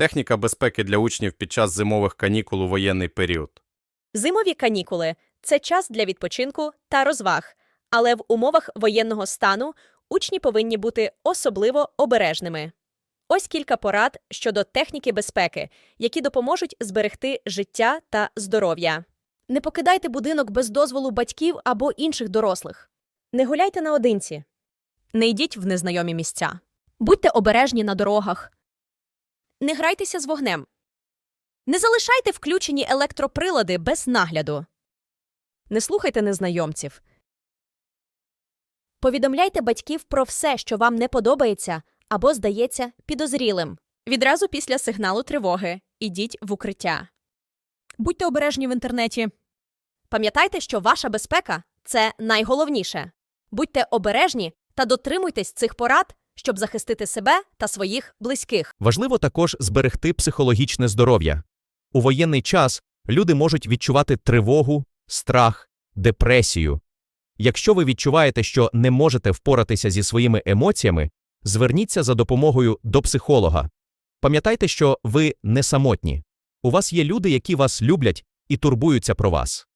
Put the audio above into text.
Техніка безпеки для учнів під час зимових канікул у воєнний період. Зимові канікули це час для відпочинку та розваг, але в умовах воєнного стану учні повинні бути особливо обережними. Ось кілька порад щодо техніки безпеки, які допоможуть зберегти життя та здоров'я. Не покидайте будинок без дозволу батьків або інших дорослих. Не гуляйте наодинці. Не йдіть в незнайомі місця. Будьте обережні на дорогах. Не грайтеся з вогнем. Не залишайте включені електроприлади без нагляду. Не слухайте незнайомців. Повідомляйте батьків про все, що вам не подобається або здається підозрілим. Відразу після сигналу тривоги ідіть в укриття. Будьте обережні в інтернеті. Пам'ятайте, що ваша безпека це найголовніше. Будьте обережні та дотримуйтесь цих порад, щоб захистити себе та своїх близьких. Важливо також зберегти психологічне здоров'я. У воєнний час люди можуть відчувати тривогу, страх, депресію. Якщо ви відчуваєте, що не можете впоратися зі своїми емоціями, зверніться за допомогою до психолога. Пам'ятайте, що ви не самотні. У вас є люди, які вас люблять і турбуються про вас.